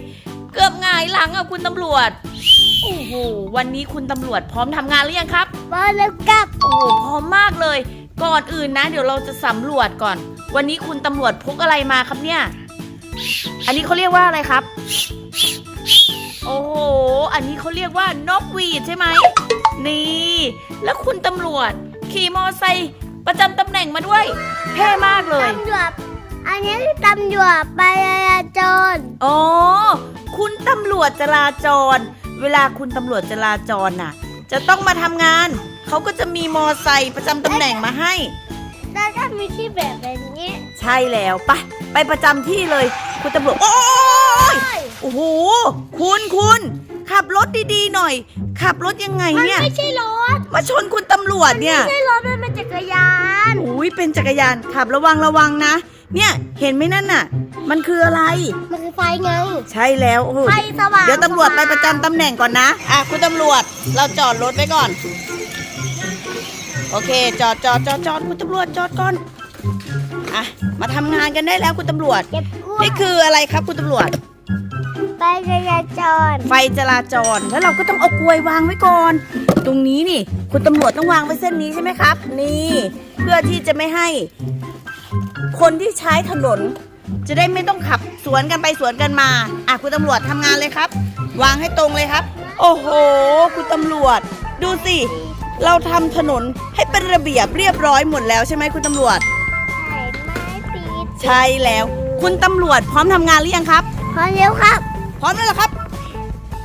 เป็นอะไรเกือบหงายหลังอะคุณตำรวจ โอ้โห วันนี้คุณตำรวจพร้อมทำงานหรือยังครับมาแล้วกับ โอ้โหพร้อมมากเลย ก่อนอื่นนะ เดี๋ยวเราจะสำรวจก่อน วันนี้คุณตำรวจพกอะไรมาครับเนี่ย อันนี้เขาเรียกว่าอะไรครับ โอ้โห อันนี้เขาเรียกว่านกหวีดใช่ไหม นี่ แล้วคุณตำรวจขี่มอไซค์ประจำตำแหน่งมาด้วย เท่มากเลย ตำรวจ อันนี้คือตำรวจไปจราจรอ๋อ คุณตำรวจจราจร เวลาคุณตำรวจจราจรน่ะ จะต้องมาทำงาน เขาก็จะมีมอไซค์ประจำตำแหน่งมาให้ แล้วก็มีที่แบบแบบนี้ ใช่แล้วไปไปประจำที่เลย คุณตำรวจ โอ้ยโอ้โห คุณคุณ ขับรถดีๆหน่อย ขับรถยังไงมันเนี่ย ไม่ใช่รถ มาชนคุณตำรวจเนี่ย ไม่ใช่รถมันเป็นจักรยาน อุ้ยเป็นจักรยาน ขับระวังระวังนะ เนี่ยเห็นไหมนั่นน่ะ มันคืออะไร มันคือไฟไง ใช่แล้วโอ้โหไฟสว่างเดี๋ยวตำรวจไปประจำตำแหน่งก่อนนะ อะคุณตำรวจเราจอดรถไว้ก่อน โอเค จอดจอดจอดจอดคุณตำรวจจอดก่อนอะมาทำงานกันได้แล้วคุณตำรวจ เก็บกล้วยนี่คืออะไรครับคุณตำรวจไปจราจรไฟจราจรแล้วเราก็ต้องเอากลวยวางไว้ก่อน ตรงนี้นี่ คุณตำรวจต้องวางไว้เส้นนี้ใช่ไหมครับ นี่ เพื่อที่จะไม่ให้ คนที่ใช้ถนน จะได้ไม่ต้องขับสวนกันไปสวนกันมา อะคุณตำรวจทำงานเลยครับ วางให้ตรงเลยครับ โอ้โห คุณตำรวจ ดูสิ เราทำถนนให้เป็นระเบียบเรียบร้อยหมดแล้วใช่ไหมคุณตำรวจ ใช่ไม้ปีดใช่แล้ว คุณตำรวจพร้อมทำงานหรือยังครับพอเร็วครับ พร้อมแล้วเหรอครับ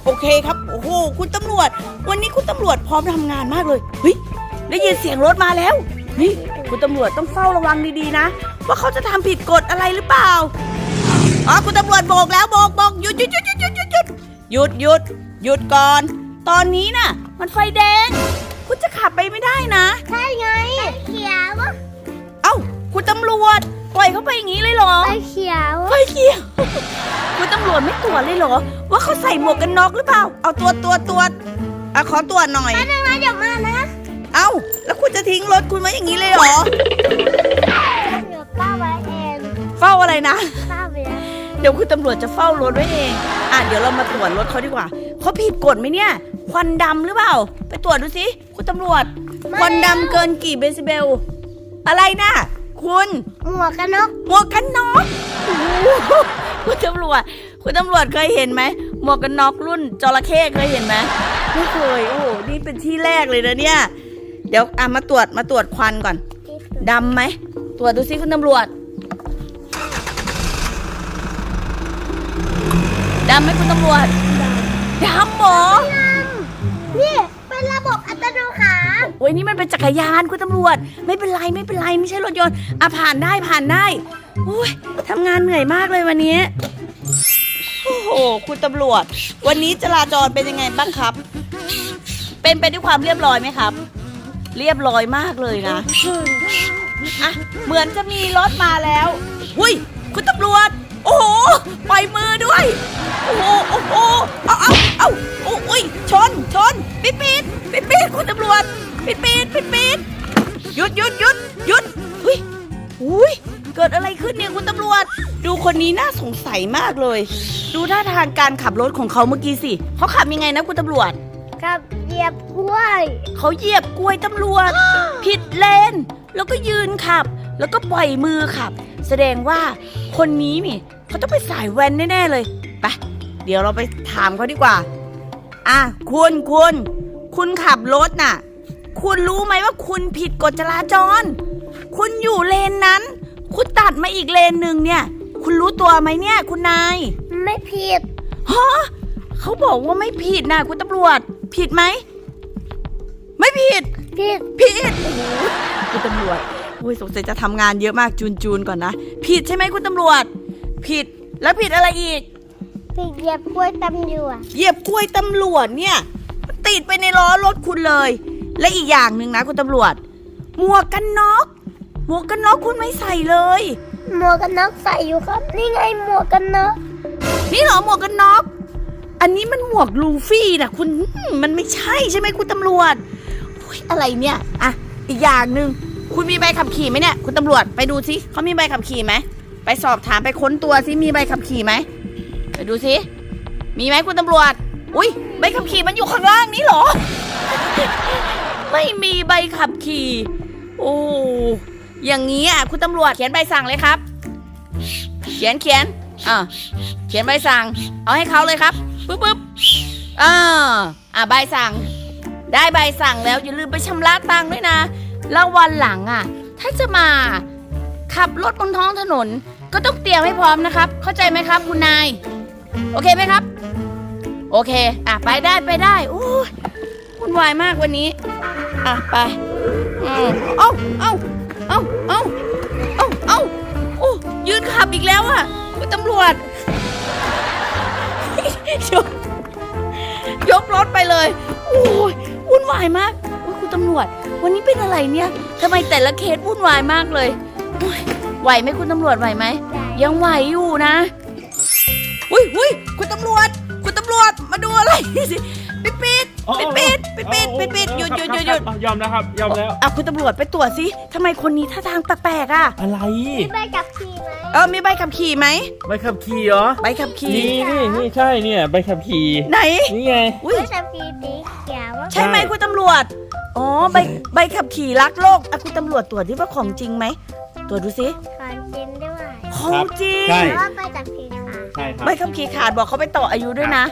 โอเคครับ โอ้โห คุณตำรวจ วันนี้คุณตำรวจพร้อมทำงานมากเลย เฮ้ย ได้ยินเสียงรถมาแล้วเฮ้ยคุณตำรวจต้องเฝ้าระวังดีๆนะ ว่าเขาจะทำผิดกฎอะไรหรือเปล่า อ๋อคุณตำรวจโบกแล้วโบกโบกหยุดหยุดหยุดหยุดหยุดหยุดหยุดหยุดหยุดหยุดก่อน ตอนนี้น่ะ มันไฟแดง คุณจะขับไปไม่ได้นะ ใช่ไงไฟเขียวเอ้าคุณตำรวจปล่อยเขาไปอย่างนี้เลยเหรอ ไฟเขียวไฟเขียวคุณตำรวจไม่ตรวจเลยเหรอ ว่าเขาใส่หมวกกันน็อกหรือเปล่า เอาตัวตัวตัวจอะขอตรวจหน่อยแป๊บนึงนะเดี๋ยวมานะ เอ้า แล้วคุณจะทิ้งรถคุณไว้อย่างนี้เลยเหรอ เฝ้าอะไรนะป้าไว้เองเดี๋ยวคุณตำรวจจะเฝ้ารถไว้เอง อะเดี๋ยวเรามาตรวจรถเขาดีกว่า เขาผิดกฎไหมเนี่ย ควันดำหรือเปล่า ไปตรวจดูสิ คุณตำรวจ ควันดำเกินกี่เบซิเบล อะไรนะคุณ หมวกกันน็อกหมวกกันน็อกโอ้โหคุณตำรวจ คุณตำรวจเคยเห็นไหม หมวกกันน็อกรุ่นจระเข้เคยเห็นไหมไม่เคย โอ้โห นี่เป็นที่แรกเลยนะเนี่ย เดี๋ยวอะมาตรวจ มาตรวจควันก่อน ดำไหม ตรวจดูสิคุณตำรวจ ดำไหมคุณตำรวจดำเหรอนี่เป็นระบบอัตโนขาโอ้ยนี่มันเป็นจักรยานคุณตำรวจ ไม่เป็นไรไม่เป็นไรไม่ใช่รถยนต์อะผ่านได้ผ่านได้โอ้ยทำงานเหนื่อยมากเลยวันนี้โอ้โหคุณตำรวจ วันนี้จราจรเป็นยังไงบ้างครับ เป็นไปด้วยความเรียบร้อยไหมครับ เรียบร้อยมากเลยนะอะเหมือนจะมีรถมาแล้วหุยคุณตำรวจ โอ้โหปล่อยมือด้วย โอ้โหโอ้โหเอาเอาเอาโอ้อุ้ยชนชนปิดปิดปิดปิดคุณตำรวจปิดปิดปิดปิดหยุดหยุดหยุดหยุดอุ้ยอุ้ยเกิดอะไรขึ้นเนี่ยคุณตำรวจ ดูคนนี้น่าสงสัยมากเลย ดูท่าทางการขับรถของเขาเมื่อกี้สิเขาขับยังไงนะคุณตำรวจ กับเหยียบกล้วย เขาเหยียบกลวยตำรวจ ผิดเลน แล้วก็ยืนขับ แล้วก็ปล่อยมือขับ แสดงว่าคนนี้นี่ เขาต้องไปสายแว้นแน่ๆเลย ไป เดี๋ยวเราไปถามเขาดีกว่า อะ คุณคุณ คุณขับรถน่ะ คุณรู้ไหมว่าคุณผิดกฎจราจร คุณอยู่เลนนั้น คุณตัดมาอีกเลนหนึ่งเนี่ย คุณรู้ตัวไหมเนี่ย คุณนาย ไม่ผิด ฮะเขาบอกว่าไม่ผิดนะคุณตำรวจ ผิดไหม ไม่ผิด ผิด ผิด โอ้โหคุณตำรวจโอ้ยสงสัยจะทำงานเยอะมากจูนจูนๆก่อนนะ ผิดใช่ไหมคุณตำรวจ ผิดแล้วผิดอะไรอีกผิดเหยียบกล้วยตำรวจเหยียบกล้วยตำรวจเนี่ยมันติดไปในล้อรถคุณเลย และอีกอย่างหนึ่งนะคุณตำรวจ หมวกกันน็อกหมวกกันน็อกคุณไม่ใส่เลย หมวกกันน็อกใส่อยู่ครับ นี่ไงหมวกกันน็อกนี่เหรอหมวกกันน็อกอันนี้มันหมวกลูฟี่นะคุณอืมมันไม่ใช่ใช่ไหมคุณตำรวจอุ๊ยอะไรเนี่ยอะอีกอย่างหนึ่งคุณมีใบขับขี่ไหมเนี่ย คุณตำรวจไปดูสิเขามีใบขับขี่ไหม ไปสอบถามไปค้นตัวสิมีใบขับขี่ไหมไปดูสิมีไหมคุณตำรวจ อุ้ยใบขับขี่มันอยู่ข้างล่างนี้เหรอ ไม่มีใบขับขี่ โอ้อย่างนี้อะคุณตำรวจเขียนใบสั่งเลยครับ เขียนเขียนอ่าเขียนใบสั่ง เอาให้เขาเลยครับปึ๊บปึ๊บอ่าอ่าใบสั่ง ได้ใบสั่งแล้วอย่าลืมไปชำระตังค์ด้วยนะแล้ววันหลังอะ ถ้าจะมาขับรถบนท้องถนน ก็ต้องเตรียมให้พร้อมนะครับ เข้าใจไหมครับ คุณนาย โอเคไหมครับ โอเค อะไปได้ไปได้โอ้ยวุ่นวายมากวันนี้ อะไปอืมเอ้าเอ้าเอ้าเอ้าเอ้าเอ้าโอ้ยืนขับอีกแล้วอะคุณตำรวจ ยกยกรถไปเลยโอ้ยวุ่นวายมากโอ้ยคุณตำรวจ วันนี้เป็นอะไรเนี่ยทำไมแต่ละเคสวุ่นวายมากเลยโอ้ย ไหวไหมคุณตำรวจไหวไหม ยังไหวอยู่นะ อุ้ยอุ้ยคุณตำรวจ คุณตำรวจมาดูอะไรสิปิดปิดปิดปิดปิดปิดปิดปิดหยุดหยุดหยุดหยุดยอมแล้วครับ ยอมแล้วอะคุณตำรวจไปตรวจสิทำไมคนนี้ท่าทางแปลกๆอะ อะไรมีใบกับขี่ไหมเออมีใบขับขี่ไหมใบขับขี่เหรอใบขับขี่นี่นี่นี่ใช่เนี่ยใบขับขี่ไหนนี่ไงอุ้ยใบกับขี่สีเขียวใช่ไหมใช่คุณตำรวจอ๋อใบใบขับขี่รักโลกอะคุณตำรวจตรวจดิว่าของจริงไหมตรวจดูสิ ขอนจินด้วยของจริงใช่ เพราะว่าใบกับขี่ค่ะ ใช่ครับ ใบขับขี่ขาดบอกเขาไปต่ออายุด้วยนะ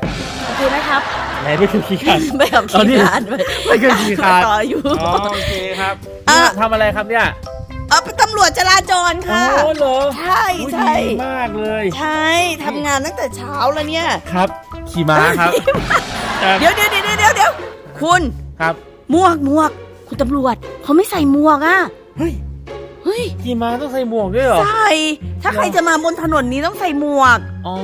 โอเคไหมครับไหนใบขับขี่ขาด ใบขับอ๋อนี่ขี่ขาดใบขับขี่ขาดต่ออายุ อ๋อโอเคครับอะ เนี่ยทำอะไรครับเนี่ยเออเป็นตำรวจจราจรโอ้ค่ะ เหรอใช่อุ๊ยใช่ดีมากเลย ใช่ทำงานตั้งแต่เช้าแล้วเนี่ย ครับ ขี่ม้าครับครับเดี๋ยวเดี๋ยวเดี๋ยวเดี๋ยวเดี๋ยวคุณครับ หมวกหมวก คุณตำรวจเขาไม่ใส่หมวกอะเฮ้ย เฮ้ยขี่ม้าต้องใส่หมวกด้วยเหรอ ใส่ถ้าใครจะมาบนถนนนี้ต้องใส่หมวก อ๋อ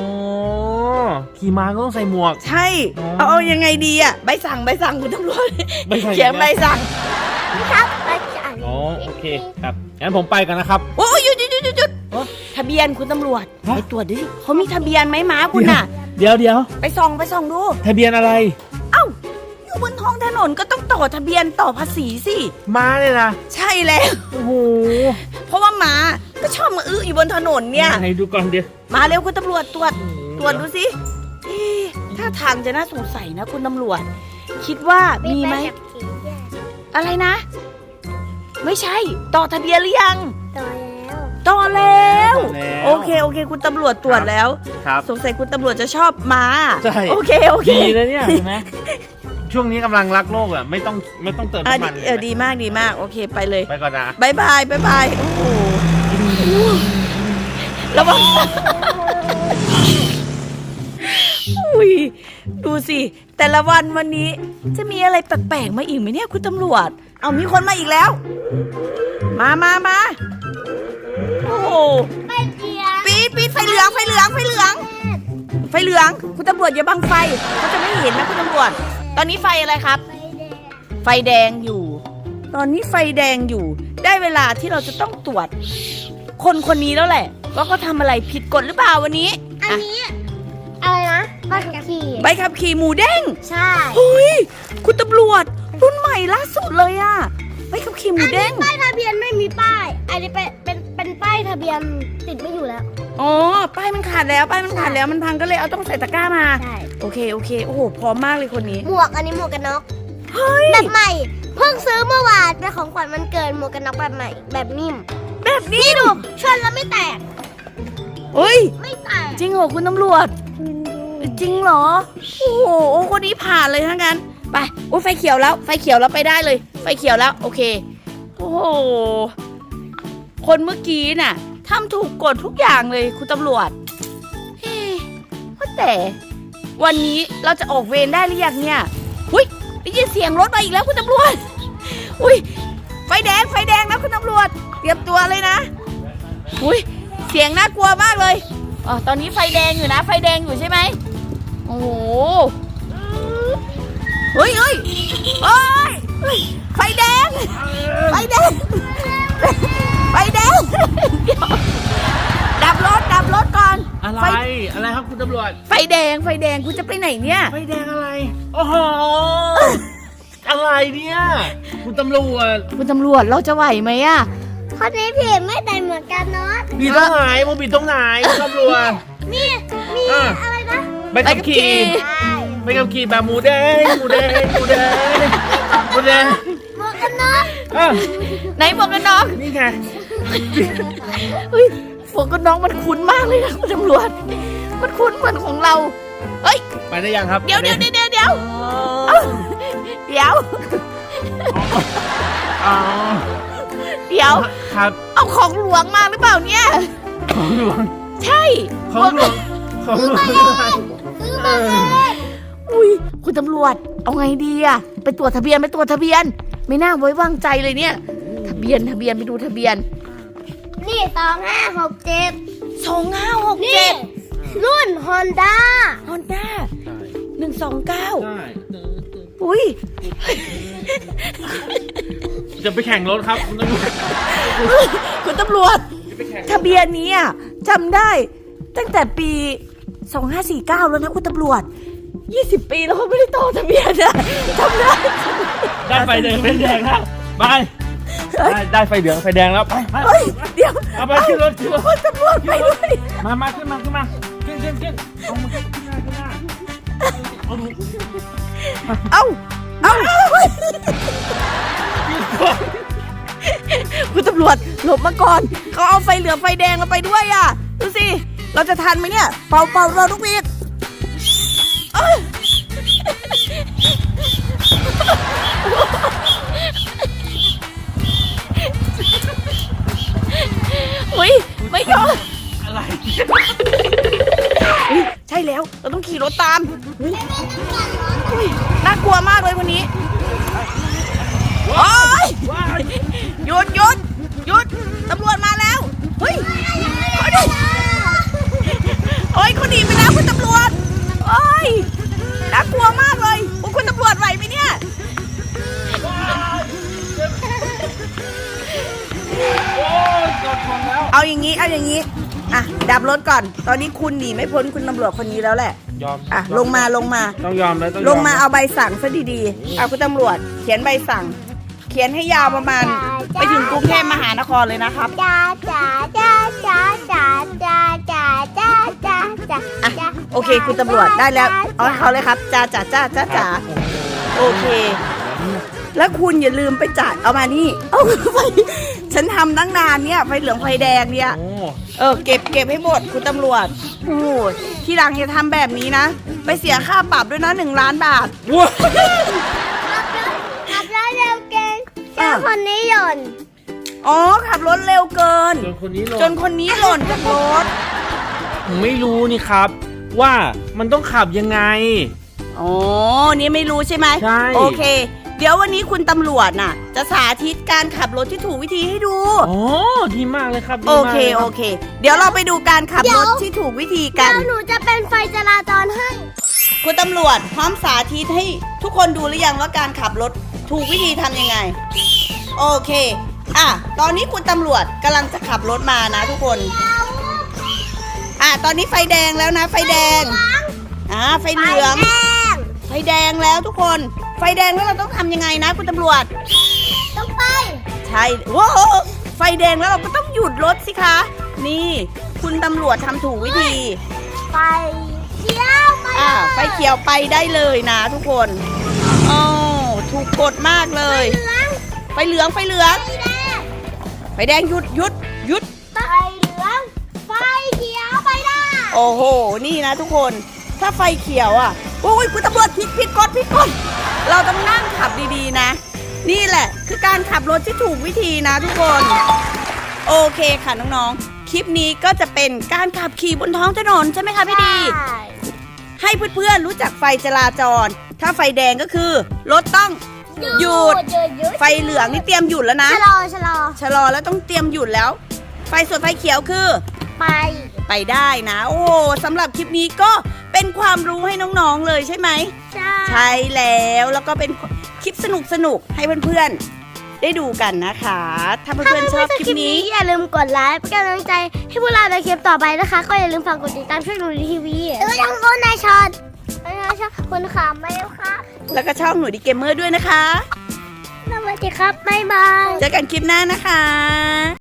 ขี่ม้าก็ต้องใส่หมวก ใช่อ๋อเอาเอายังไงดีอะใบสั่งใบสั่งคุณตำรวจใบสั่ง เขียนใบสั่งครับใบจันอ๋อ โอเคครับ งั้นผมไปกันนะครับ โอ้ยหยุดหยุดหยุดหยุดหยุดเอ้าทะเบียนคุณตำรวจฮะ ไปตรวจดิเขามีทะเบียนไหมม้าคุณน่ะ เดี๋ยวเดี๋ยวไปส่องไปส่องดู ทะเบียนอะไรเอ้าอยู่บนท้องถนนก็ต้องต่อทะเบียนต่อภาษีสิ ม้าเนี่ยนะ ใช่แล้ว โอ้โหเพราะว่าหมาก็ชอบมาอื้ออยู่บนถนนเนี่ย ไหนดูก่อนเดี๋ยวมาเร็วคุณตำรวจตรวจ ตรวจดูสิเอ๊ะถ้าทางจะน่าสงสัยนะคุณตำรวจ คิดว่ามีไหมใบกับขี่แยกอะไรนะ ไม่ใช่ ต่อทะเบียนหรือยัง ต่อแล้ว ต่อแล้ว โอเคโอเค คุณตำรวจตรวจแล้ว ครับ สงสัยคุณตำรวจจะชอบม้าใช่ โอเคโอเค ดีนะเนี่ยเห็นไหม ช่วงนี้กำลังรักโลกอะไม่ต้องไม่ต้องเติมอะน้ำดีมันเลยเออดีมากดีมากโอเคไปเลยไปก่อนนะบายบายบายบายโอ้โหระวัง อุ้ยดูสิ แต่ละวันวันนี้จะมีอะไรแปลกๆมาอีกไหมเนี่ยคุณตำรวจ เอามีคนมาอีกแล้ว มามามาโอ้โหใบเขียวปีดปีดไฟเหลืองไฟเหลืองไฟเหลือง ไฟเหลือง คุณตำรวจอย่าบังไฟเขาจะไม่เห็นนะคุณตำรวจ ตอนนี้ไฟอะไรครับใบแดง ไฟแดงอยู่ ตอนนี้ไฟแดงอยู่ ได้เวลาที่เราจะต้องตรวจ คนคนนี้แล้วแหละว่าเขาทำอะไรผิดกฎหรือเปล่าวันนี้อันอะนี้อะไรนะใบกับขี่ใบขับขี่หมูเด้ง ใช่เฮ้ยคุณตำรวจ รุ่นใหม่ล่าสุดเลยอะใบขับขี่หมูเด้งป้ายทะเบียนไม่มีป้าย อันนี้เป็น เป็นเป็นป้ายทะเบียนติดไม่อยู่แล้ว อ๋อป้ายมันขาดแล้วป้ายมันขาดแล้วมันพังก็เลยเอาต้องใส่ตะกร้ามา ใช่ โอเคโอเค โอ้โหพร้อมมากเลยคนนี้ หมวกอันนี้หมวกกันน็อกเฮ้ย แบบใหม่ เพิ่งซื้อเมื่อวานเป็นของขวัญวันเกิดหมวกกันน็อกแบบใหม่ แบบนิ่ม แบบนี้ดูชนแล้วไม่แตก เฮ้ย ไม่แตกจริงเหรอคุณตำรวจ จริงเหรอ โอ้โหคนนี้ผ่านเลยทั้งนั้น ไป โอ้ยไฟเขียวแล้ว ไฟเขียวแล้วไปได้เลย ไฟเขียวแล้ว โอเค โอ้โห คนเมื่อกี้น่ะทำถูกกฎทุกอย่างเลยคุณตำรวจเฮ้ว่าแต่ วันนี้เราจะออกเวรได้หรือยังเนี่ยอุ้ยได้ยินเสียงรถมาอีกแล้วคุณตำรวจอุ้ยไฟแดงไฟแดงนะคุณตำรวจ เตรียมตัวเลยนะอุ้ยเสียงน่ากลัวมากเลยอ๋อตอนนี้ไฟแดงอยู่นะ ไฟแดงอยู่ใช่ไหมโอ้โหเฮ้ยเฮ้ยเฮ้ยเฮ้ยไฟแดง ไฟแดง ไฟแดง เดี๋ยวดับรถดับรถก่อนอะไร ไฟอะไรครับคุณตำรวจ ไฟแดงไฟแดงคุณจะไปไหนเนี่ย ไฟแดงอะไร โอ้โห อะไรเนี่ย คุณตำรวจคุณตำรวจเราจะไหวไหมอะคนนี้ผิดไม่แต่เหมือนกันเนาะผิดตรงไหนโมบิดตรงไหนคุณตำรวจนี่มีอะ อะไรนะใบขับขี่ใช่ใบขับขี่แบบหมูแดงหมูแดงหมูแดงหมูแดงหมวกกันน็อกอะไหนหมวกกันน็อกนี่ไง เฮ้ยหมวกกันน็อกมันคุ้นมากเลยนะคุณตำรวจ มันคุ้นเหมือนของเรา เฮ้ย ไปได้ยังครับเดี๋ยวเดี๋ยวเดี๋ยวเดี๋ยวเดี๋ยวเอ้าเดี๋ยวอ๋อเดี๋ยว ครับเอาของหลวงมาหรือเปล่าเนี่ย ของหลวงใช่ของหลวงของหลวงซื้อมาเลยอุ้ยคุณตำรวจ เอาไงดีอะไปตรวจทะเบียนไปตรวจทะเบียน ไม่น่าไว้วางใจเลยเนี่ย ทะเบียนทะเบียนไปดูทะเบียน นี่สองห้าหกเจ็ดสองห้าหกนี่เจ็ดรุ่นฮอนด้าฮอนด้าหนึ่งสองเก้าใช่อุ้ย จะไปแข่งรถครับคุณตำรวจคุณตำรวจ จะไปแข่งทะเบียนนี้อะจำได้ตั้งแต่ปี 2549 แล้วนะคุณตำรวจ 20 ปีแล้วเขาไม่ได้ต่อทะเบียนอะจำได้ ได้ไฟแดงไฟแดงแล้วไป ได้ได้ไฟเหลืองไฟแดงแล้วไปไปเฮ้ย เดี๋ยวเอาไปขึ้นรถขึ้นรถคุณตำรวจไปด้วยมามาขึ้นมาขึ้นมาขึ้นขึ้นขึ้นเอามาขึ้นหน้าขึ้นหน้าเอาดูเอ้าเอ้าคุณตำรวจหลบมาก่อนเขาเอาไฟเหลืองไฟแดงเราไปด้วยอะดูสิเราจะทันไหมเนี่ย เป่าเป่าเราทุกวีดเมากเลยคนนี้โอ๊ยว้ยหยุดหยุดหยุดตำรวจมาแล้วเฮ้ยเอาดิโอ้ยเขาหนีไปแล้วคุณตำรวจโอ้ยน่ากลัวมากเลยโอ้คุณตำรวจไหวไหมเนี่ยเอาอย่างนี้เอาอย่างนี้ อะดับรถก่อน ตอนนี้คุณหนีไม่พ้นคุณตำรวจคนนี้แล้วแหละ ยอมอะลงมาลงมา ต้องยอมแล้วต้องยอลงมาเอาใบสั่งซะดีๆเอาคุณตำรวจ เขียนใบสั่ง เขียนให้ยาวประมาณ ไปถึงกรุงเทพมหานครเลยนะครับ จ้าจ้าจ้าจ้าจ้าจ้าจ้าจ้าจ้าจ้าอะจ้าโอเค คุณตำรวจได้แล้วเอาให้เขาเลยครับจ้าจ้าจ้าจ้าจ้าโอเค แล้วคุณอย่าลืมไปจ่ายเอามานี่ เอาไปฉันทำตั้งนานเนี่ยไฟเหลืองไฟแดงเนี่ย โอ้ เออเก็บ เก็บให้หมดคุณตำรวจโอ้ยที่หลังอย่าทำแบบนี้นะ ไปเสียค่าปรับด้วยนะหนึ่งล้านบาท ว้าขับรถเร็วเกินเจ้าอะคนนี้หย่อนอ๋อขับรถเร็วเกิน จนคนนี้ลงจนคนนี้หล่นจากรถ ผมไม่รู้นี่ครับ ว่ามันต้องขับยังไง อ๋อ นี่ไม่รู้ใช่ไหมใช่ โอเค เดี๋ยววันนี้คุณตำรวจน่ะ จะสาธิตการขับรถที่ถูกวิธีให้ดูอ๋อดีมากเลยครับดีโอมากเคลยโอรับเค เดี๋ยวเราไปดูการขับรถที่ถูกวิธีกัเดี๋นยวหนูจะเป็นไฟจราจรให้ คุณตำรวจพร้อมสาธิตให้ทุกคนดูหรือยังว่าการขับรถถูกวิธีทำยังไง โอเค อะ ตอนนี้คุณตำรวจกำลังจะขับรถมานะทุกคน อะ ตอนนี้ไฟแดงแล้วนะ ไฟแดง อ่า ไฟเหลืองแดงไฟแดงแล้วทุกคน ไฟแดงแล้วเราต้องทำยังไงนะคุณตำรวจ ต้องไป ใช่ว้าวไฟแดงแล้วเราก็ต้องหยุดรถสิคะ นี่ คุณตำรวจทำถูกวิธี ไปเที่ยวไปอ่าไฟเขียวไปได้เลยนะทุกคนอ๋อถูกกดมากเลยเหลืองไฟเหลืองไฟเหลือง ไฟแดงไฟแดงหยุดหยุดหยุด ไฟเหลืองไฟเขียวไปได้โอ้โห นี่นะทุกคน ถ้าไฟเขียวอะ โอ้ยคุณตำรวจผิดผิดกฎผิดกฎ เราต้องนั่งขับดีๆนะ นี่แหละ คือการขับรถที่ถูกวิธีนะทุกคน โอเคค่ะน้องๆ คลิปนี้ก็จะเป็นการขับขี่บนท้องถนนใช่ไหมคะพี่ดีใช่ให้เพื่อนๆรู้จักไฟจราจร ถ้าไฟแดงก็คือรถต้องหยุดหยุดหยุด ไฟเหลืองนี่เตรียมหยุดแล้วนะ ชะลอชะลอ ชะลอแล้วต้องเตรียมหยุดแล้ว ไฟส่วนไฟเขียวคือ ไป ไปได้นะ โอ้โหสำหรับคลิปนี้ก็เป็นความรู้ให้น้องๆเลยใช่ไหม ใช่ใช่แล้วแล้วก็เป็นคลิปสนุกๆให้เพื่อนๆ ได้ดูกันนะคะ ถ้าเพื่อนๆชอบคลิปนี้ อย่าลืมกดไลค์เป็นกำลังใจให้พวกเราในคลิปต่อไปนะคะ ก็อย่าลืมฝากกดติดตามช่องหนูดีทีวีเออทั้งคนในชอนในชอนคุณขำไหมครับแล้วก็ช่องหนูดีเกมเมอร์ด้วยนะคะ สวัสดีครับบ๊ายบาย เจอกันคลิปหน้านะคะ